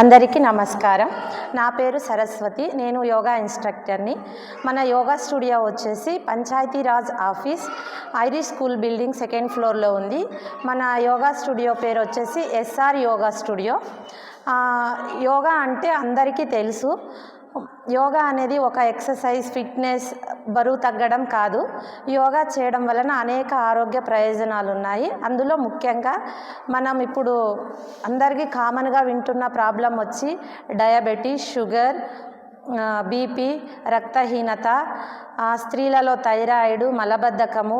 అందరికీ నమస్కారం. నా పేరు సరస్వతి. నేను యోగా ఇన్స్ట్రక్టర్ని. మన యోగా స్టూడియో వచ్చేసి Panchayati Raj office Irish school building second ఫ్లోర్లో ఉంది. మన యోగా స్టూడియో పేరు వచ్చేసి ఎస్ఆర్ యోగా స్టూడియో. యోగా అంటే అందరికీ తెలుసు. యోగా అనేది ఒక ఎక్సర్సైజ్ ఫిట్నెస్ బరువు తగ్గడం కాదు. యోగా చేయడం వలన అనేక ఆరోగ్య ప్రయోజనాలు ఉన్నాయి. అందులో ముఖ్యంగా మనం ఇప్పుడు అందరికీ కామన్గా వింటున్న ప్రాబ్లం వచ్చి డయాబెటీస్ షుగర్ బీపీ రక్తహీనత స్త్రీలలో థైరాయిడ్ మలబద్ధకము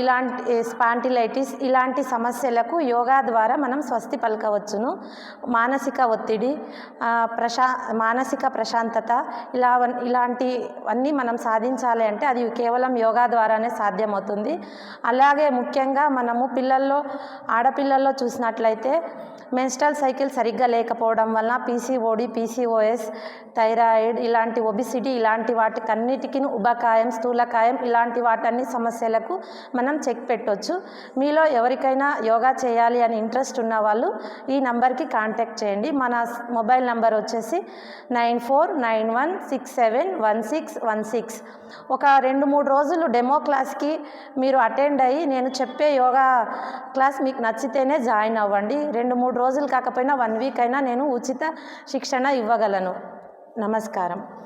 ఇలాంటి స్పాంటిలైటిస్ ఇలాంటి సమస్యలకు యోగా ద్వారా మనం స్వస్తి పలకవచ్చును. మానసిక ఒత్తిడి ప్రశా మానసిక ప్రశాంతత ఇలా ఇలాంటివన్నీ మనం సాధించాలి అంటే అది కేవలం యోగా ద్వారానే సాధ్యమవుతుంది. అలాగే ముఖ్యంగా మనము పిల్లల్లో ఆడపిల్లల్లో చూసినట్లయితే మెన్స్ట్రల్ సైకిల్ సరిగ్గా లేకపోవడం వలన పీసీఓడి పీసీఓఎస్ థైరాయిడ్ ఇలాంటి ఒబిసిటీ ఇలాంటి వాటికన్నిటికీ ఉబకాయం స్థూలకాయం ఇలాంటి వాటన్ని సమస్యలకు మనం చెక్ పెట్టవచ్చు మీలో ఎవరికైనా యోగా చేయాలి అని ఇంట్రెస్ట్ ఉన్న వాళ్ళు ఈ నంబర్కి కాంటాక్ట్ చేయండి. మన మొబైల్ నంబర్ వచ్చేసి nine four nine one six seven one six one six. ఒక రెండు మూడు రోజులు డెమో క్లాస్కి మీరు అటెండ్ అయ్యి నేను చెప్పే యోగా క్లాస్ మీకు నచ్చితేనే జాయిన్ అవ్వండి. రెండు మూడు రోజులు కాకపోయినా వన్ వీక్ అయినా నేను ఉచిత శిక్షణ ఇవ్వగలను. నమస్కారం.